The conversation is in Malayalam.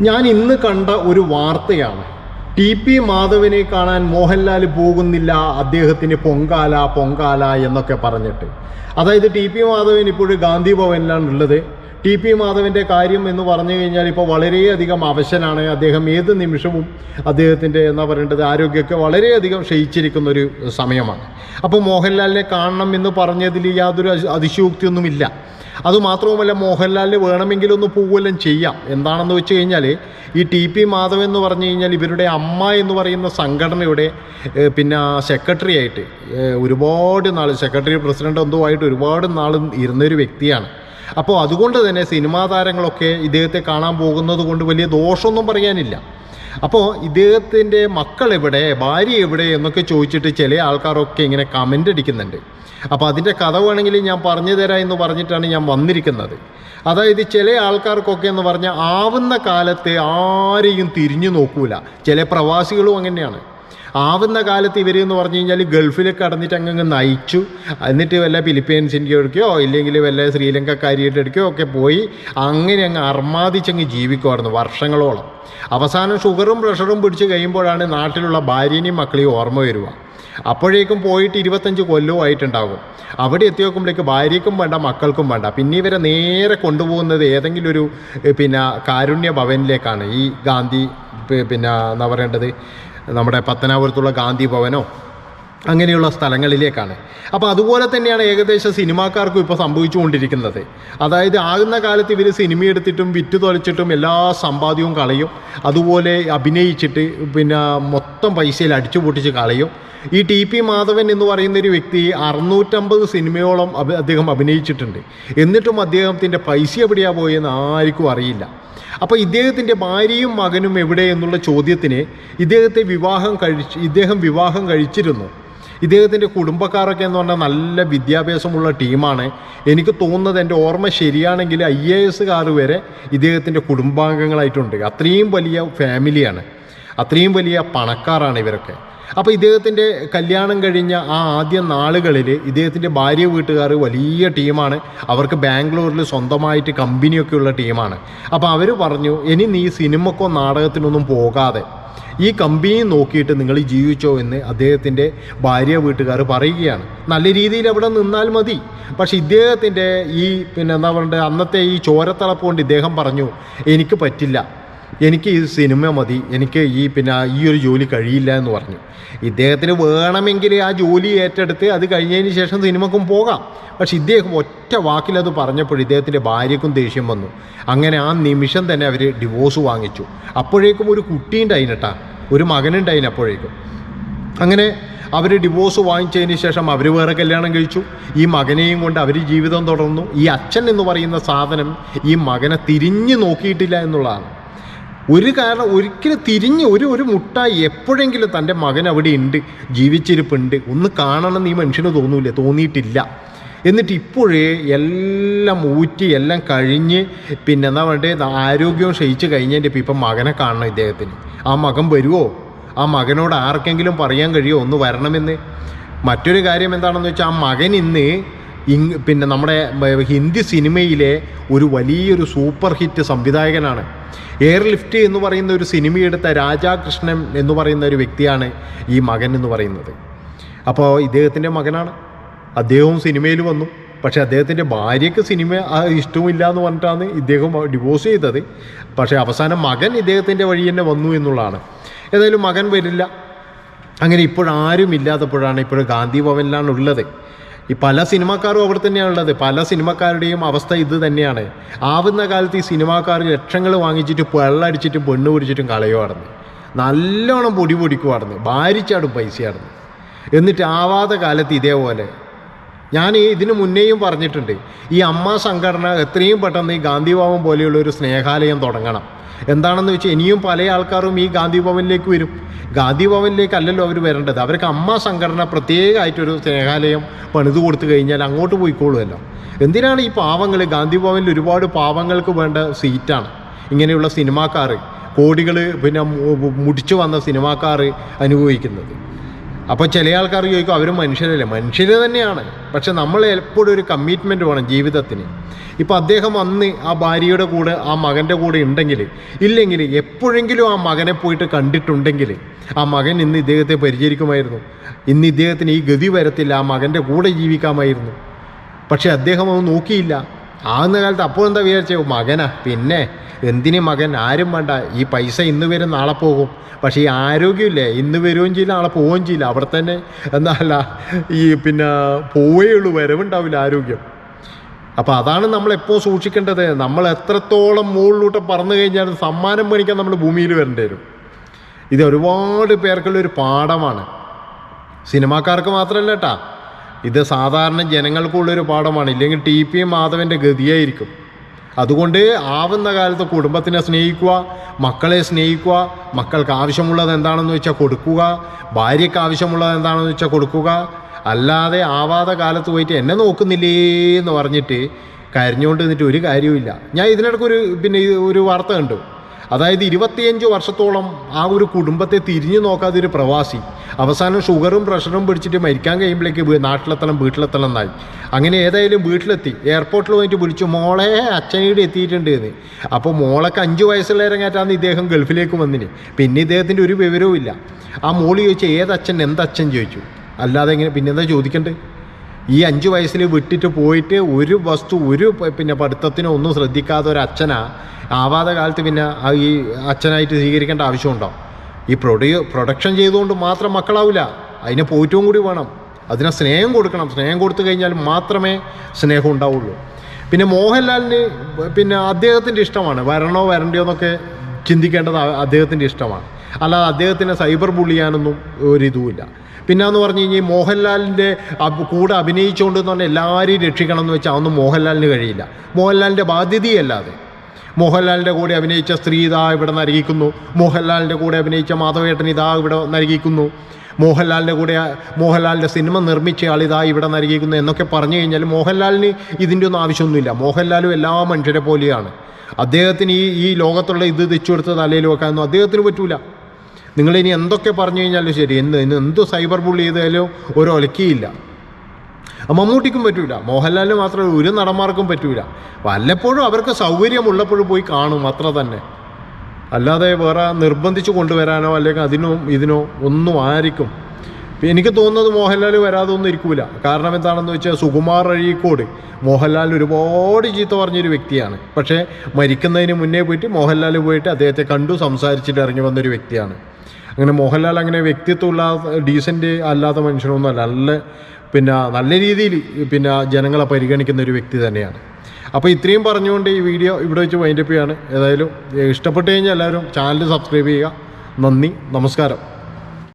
ഞാൻ ഇന്ന് കണ്ട ഒരു വാർത്തയാണ്. ടി പി മാധവനെ കാണാൻ മോഹൻലാൽ പോകുന്നില്ല അദ്ദേഹത്തിന് പൊങ്കാല പൊങ്കാല എന്നൊക്കെ പറഞ്ഞിട്ട്. അതായത് ടി പി മാധവൻ ഇപ്പോഴും ഗാന്ധി ഭവനിലാണ് ഉള്ളത്. ടി പി മാധവന്റെ കാര്യം എന്ന് പറഞ്ഞു കഴിഞ്ഞാൽ ഇപ്പോൾ വളരെയധികം അവശനാണ്. അദ്ദേഹം ഏത് നിമിഷവും അദ്ദേഹത്തിന്റെ എന്താ പറയേണ്ടത് ആരോഗ്യമൊക്കെ വളരെയധികം ക്ഷയിച്ചിരിക്കുന്ന ഒരു സമയമാണ്. അപ്പോൾ മോഹൻലാലിനെ കാണണം എന്ന് പറഞ്ഞതിൽ യാതൊരു അതി- അതിശയോക്തിയൊന്നുമില്ല. അതുമാത്രവുമല്ല മോഹൻലാലിന് വേണമെങ്കിൽ ഒന്ന് ചെയ്യാം. എന്താണെന്ന് വെച്ച് കഴിഞ്ഞാൽ ഈ ടി പി മാധവൻ എന്ന് പറഞ്ഞു കഴിഞ്ഞാൽ ഇവരുടെ അമ്മ എന്ന് പറയുന്ന സംഘടനയുടെ പിന്നെ സെക്രട്ടറി ആയിട്ട് ഒരുപാട് നാൾ സെക്രട്ടറി പ്രസിഡന്റ് എന്തോ ആയിട്ട് ഒരുപാട് നാൾ ഇരുന്നൊരു വ്യക്തിയാണ്. അപ്പോൾ അതുകൊണ്ട് തന്നെ സിനിമാ താരങ്ങളൊക്കെ ഇദ്ദേഹത്തെ കാണാൻ പോകുന്നത് കൊണ്ട് വലിയ ദോഷമൊന്നും പറയാനില്ല. അപ്പോൾ ഇദ്ദേഹത്തിന്റെ മക്കൾ എവിടെ ഭാര്യ എവിടെ എന്നൊക്കെ ചോദിച്ചിട്ട് ചില ആൾക്കാരൊക്കെ ഇങ്ങനെ കമന്റ് അടിക്കുന്നുണ്ട്. അപ്പോൾ അതിന്റെ കഥ വേണമെങ്കിൽ ഞാൻ പറഞ്ഞു തരാം എന്ന് പറഞ്ഞിട്ടാണ് ഞാൻ വന്നിരിക്കുന്നത്. അതായത് ചില ആൾക്കാർക്കൊക്കെ എന്ന് പറഞ്ഞാൽ ആവുന്ന കാലത്ത് ആരെയും തിരിഞ്ഞു നോക്കൂല. ചില പ്രവാസികളും അങ്ങനെയാണ്. ആവുന്ന കാലത്ത് ഇവർ എന്ന് പറഞ്ഞു കഴിഞ്ഞാൽ ഗൾഫിൽ കടന്നിട്ട് അങ്ങ് നയിച്ചു. എന്നിട്ട് വല്ല ഫിലിപ്പീൻസിന്റെ എടുക്കുകയോ ഇല്ലെങ്കിൽ വല്ല ശ്രീലങ്കക്കാരിയുടെ എടുക്കുകയോ ഒക്കെ പോയി അങ്ങനെ അങ്ങ് അർമാദിച്ചങ്ങ് ജീവിക്കുമായിരുന്നു വർഷങ്ങളോളം. അവസാനം ഷുഗറും പ്രഷറും പിടിച്ച് കഴിയുമ്പോഴാണ് നാട്ടിലുള്ള ഭാര്യനെയും മക്കളെയും ഓർമ്മ വരിക. അപ്പോഴേക്കും പോയിട്ട് ഇരുപത്തഞ്ച് കൊല്ലവും ആയിട്ടുണ്ടാകും. അവിടെ എത്തി നോക്കുമ്പോഴേക്ക് ഭാര്യയ്ക്കും വേണ്ട മക്കൾക്കും വേണ്ട. പിന്നെ ഇവരെ നേരെ കൊണ്ടുപോകുന്നത് ഏതെങ്കിലും ഒരു പിന്നെ കാരുണ്യ ഭവനിലേക്കാണ്. ഈ ഗാന്ധി പിന്നെ എന്താ പറയേണ്ടത്? നമ്മുടെ പത്തനാപുരത്തുള്ള ഗാന്ധി ഭവനോ അങ്ങനെയുള്ള സ്ഥലങ്ങളിലേക്കാണ്. അപ്പോൾ അതുപോലെ തന്നെയാണ് ഏകദേശം സിനിമാക്കാർക്കും ഇപ്പോൾ സംഭവിച്ചുകൊണ്ടിരിക്കുന്നത്. അതായത് ആകുന്ന കാലത്ത് ഇവർ സിനിമ എടുത്തിട്ടും വിറ്റ് തൊലച്ചിട്ടും എല്ലാ സമ്പാദ്യവും കളയും. അതുപോലെ അഭിനയിച്ചിട്ട് പിന്നെ മൊത്തം പൈസയിൽ അടിച്ചു പൊട്ടിച്ച് കളയും. ഈ ടി പി മാധവൻ എന്ന് പറയുന്ന ഒരു വ്യക്തി അറുന്നൂറ്റമ്പത് സിനിമയോളം അദ്ദേഹം അഭിനയിച്ചിട്ടുണ്ട്. എന്നിട്ടും അദ്ദേഹത്തിന്റെ പൈസ എവിടെയാ പോയെന്ന് ആർക്കും അറിയില്ല. അപ്പോൾ ഇദ്ദേഹത്തിന്റെ ഭാര്യയും മകനും എവിടെ എന്നുള്ള ചോദ്യത്തിന് ഇദ്ദേഹത്തെ വിവാഹം കഴിച്ച് ഇദ്ദേഹം വിവാഹം കഴിച്ചിരുന്നു. ഇദ്ദേഹത്തിന്റെ കുടുംബക്കാരൊക്കെ എന്ന് പറഞ്ഞാൽ നല്ല വിദ്യാഭ്യാസമുള്ള ടീമാണ്. എനിക്ക് തോന്നുന്നത് എന്റെ ഓർമ്മ ശരിയാണെങ്കിൽ ഐ എ എസ്സുകാർ വരെ ഇദ്ദേഹത്തിന്റെ കുടുംബാംഗങ്ങളായിട്ടുണ്ട്. അത്രയും വലിയ ഫാമിലിയാണ്. അത്രയും വലിയ പണക്കാരാണ് ഇവരൊക്കെ. അപ്പോൾ ഇദ്ദേഹത്തിന്റെ കല്യാണം കഴിഞ്ഞ ആ ആദ്യ നാളുകളിൽ ഇദ്ദേഹത്തിന്റെ ഭാര്യ വീട്ടുകാർ വലിയ ടീമാണ്. അവർക്ക് ബാംഗ്ലൂരിൽ സ്വന്തമായിട്ട് കമ്പനിയൊക്കെ ഉള്ള ടീമാണ്. അപ്പോൾ അവർ പറഞ്ഞു ഇനി നീ സിനിമക്കോ നാടകത്തിനൊന്നും പോകാതെ ഈ കമ്പനി നോക്കിയിട്ട് നിങ്ങൾ ജീവിച്ചോ എന്ന് അദ്ദേഹത്തിന്റെ ഭാര്യ വീട്ടുകാർ പറയുകയാണ്. നല്ല രീതിയിൽ അവിടെ നിന്നാൽ മതി. പക്ഷേ ഇദ്ദേഹത്തിന്റെ ഈ പിന്നെ എന്താ പറയുക അന്നത്തെ ഈ ചോരത്തളപ്പ് കൊണ്ട് ഇദ്ദേഹം പറഞ്ഞു എനിക്ക് പറ്റില്ല. എനിക്ക് ഈ സിനിമ മതി എനിക്ക് ഈ പിന്നെ ഈ ഒരു ജോലി കഴിയില്ല എന്ന് പറഞ്ഞു. ഇദ്ദേഹത്തിന് വേണമെങ്കിൽ ആ ജോലി ഏറ്റെടുത്ത് അത് കഴിഞ്ഞതിന് ശേഷം സിനിമക്കും പോകാം. പക്ഷെ ഇദ്ദേഹം ഒറ്റ വാക്കിലത് പറഞ്ഞപ്പോൾ ഇദ്ദേഹത്തിന്റെ ഭാര്യക്കും ദേഷ്യം വന്നു. അങ്ങനെ ആ നിമിഷം തന്നെ അവർ ഡിവോഴ്സ് വാങ്ങിച്ചു. അപ്പോഴേക്കും ഒരു കുട്ടിയുണ്ടായിനട്ടാ ഒരു മകനുണ്ടായിന് അപ്പോഴേക്കും. അങ്ങനെ അവർ ഡിവോഴ്സ് വാങ്ങിച്ചതിന് ശേഷം അവർ വേറെ കല്യാണം കഴിച്ചു. ഈ മകനെയും കൊണ്ട് അവർ ജീവിതം തുടർന്നു. ഈ അച്ഛൻ എന്ന് പറയുന്ന സാധനം ഈ മകനെ തിരിഞ്ഞു നോക്കിയിട്ടില്ല എന്നുള്ളതാണ്. ഒരു കാരണം ഒരിക്കലും തിരിഞ്ഞ് ഒരു ഒരു മുട്ടായി എപ്പോഴെങ്കിലും തന്റെ മകൻ അവിടെ ഉണ്ട് ജീവിച്ചിരിപ്പുണ്ട്. ഒന്ന് കാണണം ഈ മനുഷ്യന് തോന്നൂല തോന്നിയിട്ടില്ല. എന്നിട്ട് ഇപ്പോഴേ എല്ലാം ഊറ്റി എല്ലാം കഴിഞ്ഞ് പിന്നെ എന്താ വേണ്ടത് ആരോഗ്യവും ക്ഷയിച്ച് കഴിഞ്ഞതിന്റെ ഇപ്പം ഇപ്പം മകനെ കാണണം ഇദ്ദേഹത്തിന്. ആ മകൻ വരുമോ ആ മകനോട് ആർക്കെങ്കിലും പറയാൻ കഴിയുമോ ഒന്ന് വരണമെന്ന്. മറ്റൊരു കാര്യം എന്താണെന്ന് വെച്ചാൽ ആ മകൻ ഇന്ന് ഇങ് പിന്നെ നമ്മുടെ ഹിന്ദി സിനിമയിലെ ഒരു വലിയൊരു സൂപ്പർ ഹിറ്റ് സംവിധായകനാണ്. എയർ ലിഫ്റ്റ് എന്ന് പറയുന്ന ഒരു സിനിമയെടുത്ത രാജാകൃഷ്ണൻ എന്ന് പറയുന്ന ഒരു വ്യക്തിയാണ് ഈ മകൻ എന്ന് പറയുന്നത്. അപ്പോൾ ഇദ്ദേഹത്തിന്റെ മകനാണ്. അദ്ദേഹവും സിനിമയിൽ വന്നു. പക്ഷേ അദ്ദേഹത്തിന്റെ ഭാര്യയ്ക്ക് സിനിമ ആ ഇഷ്ടവുമില്ല എന്ന് പറഞ്ഞിട്ടാണ് ഇദ്ദേഹം ഡിവോഴ്സ് ചെയ്തത്. പക്ഷേ അവസാനം മകൻ ഇദ്ദേഹത്തിന്റെ വഴി തന്നെ വന്നു എന്നുള്ളതാണ്. ഏതായാലും മകൻ വരില്ല. അങ്ങനെ ഇപ്പോഴാരും ഇല്ലാത്തപ്പോഴാണ് ഇപ്പോൾ ഗാന്ധി ഭവനിലാണ് ഉള്ളത്. ഈ പല സിനിമാക്കാരും അവിടെ തന്നെയാണ് ഉള്ളത്. പല സിനിമാക്കാരുടെയും അവസ്ഥ ഇത് തന്നെയാണ്. ആവുന്ന കാലത്ത് ഈ സിനിമാക്കാർ ലക്ഷങ്ങൾ വാങ്ങിച്ചിട്ട് വെള്ളടിച്ചിട്ടും പെണ്ണ് പിടിച്ചിട്ടും കളയുമായിരുന്നു നല്ലോണം പൊടി പൊടിക്കുമായിരുന്നു ഭാരിച്ചാടും പൈസയായിരുന്നു എന്നിട്ട് ആവാത്ത കാലത്ത് ഇതേപോലെ. ഞാൻ ഇതിനു മുന്നേയും പറഞ്ഞിട്ടുണ്ട്. ഈ അമ്മ സംഘടന എത്രയും പെട്ടെന്ന് ഈ ഗാന്ധിഭാവം പോലെയുള്ള ഒരു സ്നേഹാലയം തുടങ്ങണം. എന്താണെന്ന് വെച്ചാൽ ഇനിയും പല ആൾക്കാരും ഈ ഗാന്ധി ഭവനിലേക്ക് വരും. ഗാന്ധി ഭവനിലേക്ക് അല്ലല്ലോ അവർ വരേണ്ടത്. അവർക്ക് അമ്മ സംഘടന പ്രത്യേകമായിട്ടൊരു സ്നേഹാലയം പണിത് കൊടുത്തു കഴിഞ്ഞാൽ അങ്ങോട്ട് പോയിക്കോളുമല്ലോ. എന്തിനാണ് ഈ പാവങ്ങൾ ഗാന്ധി ഭവനിൽ ഒരുപാട് പാവങ്ങൾക്ക് വേണ്ട സീറ്റാണ്. ഇങ്ങനെയുള്ള സിനിമാക്കാർ കോടികൾ പിന്നെ മുടിച്ചു വന്ന സിനിമാക്കാർ അനുഭവിക്കുന്നത്. അപ്പോൾ ചില ആൾക്കാർ ചോദിക്കും അവർ മനുഷ്യരല്ലേ? മനുഷ്യർ തന്നെയാണ്. പക്ഷെ നമ്മൾ എപ്പോഴും ഒരു കമ്മിറ്റ്മെന്റ് വേണം ജീവിതത്തിന്. ഇപ്പോൾ അദ്ദേഹം അന്ന് ആ ഭാര്യയുടെ കൂടെ ആ മകന്റെ കൂടെ ഉണ്ടെങ്കിൽ ഇല്ലെങ്കിൽ എപ്പോഴെങ്കിലും ആ മകനെ പോയിട്ട് കണ്ടിട്ടുണ്ടെങ്കിൽ ആ മകൻ ഇന്ന് ഇദ്ദേഹത്തെ പരിചരിക്കുമായിരുന്നു. ഇന്ന് ഇദ്ദേഹത്തിന് ഈ ഗതി വരത്തില്ല ആ മകന്റെ കൂടെ ജീവിക്കാമായിരുന്നു. പക്ഷേ അദ്ദേഹം അത് നോക്കിയില്ല. ആകുന്ന കാലത്ത് അപ്പോൾ എന്താ വിചാരിച്ച? മകനാ. പിന്നെ എന്തിന് മകൻ? ആരും വേണ്ട. ഈ പൈസ ഇന്ന് വരും നാളെ പോകും. പക്ഷേ ഈ ആരോഗ്യമില്ലേ? ഇന്ന് വരുകയും ചെയ്യില്ല നാളെ പോവുകയും ചെയ്യില്ല. അവിടെ തന്നെ എന്നല്ല ഈ പിന്നെ പോവേ ഉള്ളൂ. വരവുണ്ടാവില്ല ആരോഗ്യം. അപ്പോൾ അതാണ് നമ്മൾ എപ്പോൾ സൂക്ഷിക്കേണ്ടത്? നമ്മൾ എത്രത്തോളം മുകളിലോട്ട് പറന്നു കഴിഞ്ഞാൽ സമ്മാനം മേടിക്കാൻ നമ്മൾ ഭൂമിയിൽ വരേണ്ടി വരും. ഇത് ഒരുപാട് പേർക്കുള്ള ഒരു പാഠമാണ്. സിനിമാക്കാർക്ക് മാത്രമല്ല കേട്ടാ. ഇത് സാധാരണ ജനങ്ങൾക്കുള്ളൊരു പാഠമാണ്. ഇല്ലെങ്കിൽ ടി പി മാധവന്റെ ഗതിയായിരിക്കും. അതുകൊണ്ട് ആവുന്ന കാലത്ത് കുടുംബത്തിനെ സ്നേഹിക്കുക മക്കളെ സ്നേഹിക്കുക മക്കൾക്ക് ആവശ്യമുള്ളത് എന്താണെന്ന് വെച്ചാൽ കൊടുക്കുക ഭാര്യയ്ക്ക് ആവശ്യമുള്ളത് എന്താണെന്ന് വെച്ചാൽ കൊടുക്കുക. അല്ലാതെ ആവാതെ കാലത്ത് പോയിട്ട് എന്നെ നോക്കുന്നില്ലേ എന്ന് പറഞ്ഞിട്ട് കരഞ്ഞുകൊണ്ട് നിന്നിട്ട് ഒരു കാര്യവുമില്ല. ഞാൻ ഇതിനിടയ്ക്ക് ഒരു പിന്നെ ഒരു വാർത്ത കണ്ടു. അതായത് ഇരുപത്തിയഞ്ച് വർഷത്തോളം ആ ഒരു കുടുംബത്തെ തിരിഞ്ഞു നോക്കാതെ ഒരു പ്രവാസി അവസാനം ഷുഗറും പ്രഷറും പിടിച്ചിട്ട് മരിക്കാൻ കഴിയുമ്പോഴേക്ക് നാട്ടിലെത്തണം വീട്ടിലെത്തണം എന്നായി. അങ്ങനെ ഏതായാലും വീട്ടിലെത്തി. എയർപോർട്ടിൽ പോയിട്ട് വിളിച്ചു മോളെ അച്ഛനീട് എത്തിയിട്ടുണ്ട് എന്ന്. അപ്പോൾ മോളൊക്കെ അഞ്ച് വയസ്സുള്ള ഇറങ്ങാറ്റാന്ന് ഇദ്ദേഹം ഗൾഫിലേക്ക് വന്നിന്. പിന്നെ ഇദ്ദേഹത്തിന്റെ ഒരു വിവരവും ഇല്ല. ആ മോൾ ചോദിച്ചു ഏതച്ഛൻ എന്തച്ഛൻ ചോദിച്ചു. അല്ലാതെ എങ്ങനെ പിന്നെന്താ ചോദിക്കണ്ടേ? ഈ അഞ്ച് വയസ്സിൽ വിട്ടിട്ട് പോയിട്ട് ഒരു വസ്തു ഒരു പിന്നെ പഠിത്തത്തിനോ ഒന്നും ശ്രദ്ധിക്കാത്ത ഒരു അച്ഛനാ ആവാതെ കാലത്ത് പിന്നെ ഈ അച്ഛനായിട്ട് സ്വീകരിക്കേണ്ട ആവശ്യമുണ്ടോ? ഈ പ്രൊഡ്യൂ പ്രൊഡക്ഷൻ ചെയ്തുകൊണ്ട് മാത്രം മക്കളാവില്ല. അതിനെ പോയിട്ടും കൂടി വേണം. അതിനെ സ്നേഹം കൊടുക്കണം. സ്നേഹം കൊടുത്തു കഴിഞ്ഞാൽ മാത്രമേ സ്നേഹം ഉണ്ടാവുള്ളൂ. പിന്നെ മോഹൻലാലിന് പിന്നെ അദ്ദേഹത്തിന്റെ ഇഷ്ടമാണ്. വരണോ വരണ്ടയോ എന്നൊക്കെ ചിന്തിക്കേണ്ടത് അദ്ദേഹത്തിന്റെ ഇഷ്ടമാണ്. അല്ലാതെ അദ്ദേഹത്തിനെ സൈബർ പുള്ളിയാനൊന്നും ഒരിതുമില്ല പിന്നെ എന്ന് പറഞ്ഞു കഴിഞ്ഞാൽ മോഹൻലാലിന്റെ കൂടെ അഭിനയിച്ചുകൊണ്ട് പറഞ്ഞാൽ എല്ലാവരെയും രക്ഷിക്കണം എന്ന് വെച്ചാൽ അതൊന്നും മോഹൻലാലിന് കഴിയില്ല. മോഹൻലാലിന്റെ ബാധ്യതയല്ലാതെ. മോഹൻലാലിന്റെ കൂടെ അഭിനയിച്ച സ്ത്രീ ഇതാ ഇവിടെ നരകിക്കുന്നു. മോഹൻലാലിന്റെ കൂടെ അഭിനയിച്ച മാധവേട്ടൻ ഇതാ ഇവിടെ നരകിക്കുന്നു. മോഹൻലാലിന്റെ കൂടെ മോഹൻലാലിന്റെ സിനിമ നിർമ്മിച്ച ആൾ ഇതാ ഇവിടെ നരകിക്കുന്നു എന്നൊക്കെ പറഞ്ഞു കഴിഞ്ഞാൽ മോഹൻലാലിന് ഇതിന്റെ ഒന്നും ആവശ്യമൊന്നുമില്ല. മോഹൻലാലും എല്ലാ മനുഷ്യരെ പോലെയാണ്. അദ്ദേഹത്തിന് ഈ ഈ ലോകത്തുള്ള ഇത് തെച്ചു കൊടുത്ത് തലയിൽ വെക്കാനൊന്നും അദ്ദേഹത്തിന് പറ്റൂല. നിങ്ങളിനി എന്തൊക്കെ പറഞ്ഞു കഴിഞ്ഞാലും ശരി. എന്ത് എന്ത് സൈബർ ബുള്ളി ചെയ്താലും ഒരു ഒലക്കിയില്ല. മമ്മൂട്ടിക്കും പറ്റൂല. മോഹൻലാലിന് മാത്രമല്ല ഒരു നടന്മാർക്കും പറ്റൂല. വല്ലപ്പോഴും അവർക്ക് സൗകര്യമുള്ളപ്പോഴും പോയി കാണും അത്ര തന്നെ. അല്ലാതെ വേറെ നിർബന്ധിച്ച് കൊണ്ടുവരാനോ അല്ലെങ്കിൽ അതിനോ ഇതിനോ ഒന്നും ആയിരിക്കും. എനിക്ക് തോന്നുന്നത് മോഹൻലാൽ വരാതെ ഒന്നും ഇരിക്കൂല. കാരണം എന്താണെന്ന് വെച്ചാൽ സുകുമാർ അഴീക്കോട് മോഹൻലാൽ ഒരുപാട് ചീത്ത പറഞ്ഞൊരു വ്യക്തിയാണ്. പക്ഷേ മരിക്കുന്നതിന് മുന്നേ പോയിട്ട് മോഹൻലാൽ പോയിട്ട് അദ്ദേഹത്തെ കണ്ടു സംസാരിച്ചിട്ട് ഇറങ്ങി വന്നൊരു വ്യക്തിയാണ്. അങ്ങനെ മോഹൻലാൽ അങ്ങനെ വ്യക്തിത്വമുള്ള ഡീസന്റ് അല്ലാത്ത മനുഷ്യനൊന്നുമല്ല. നല്ല പിന്നെ നല്ല രീതിയിൽ പിന്നെ ജനങ്ങളെ പരിഗണിക്കുന്ന ഒരു വ്യക്തി തന്നെയാണ്. അപ്പോൾ ഇത്രയും പറഞ്ഞുകൊണ്ട് ഈ വീഡിയോ ഇവിടെ വെച്ച് വൈൻഡപ്പ് ചെയ്യാണ്. ഏതായാലും ഇഷ്ടപ്പെട്ട് കഴിഞ്ഞാൽ എല്ലാവരും ചാനൽ സബ്സ്ക്രൈബ് ചെയ്യുക. നന്ദി. നമസ്കാരം.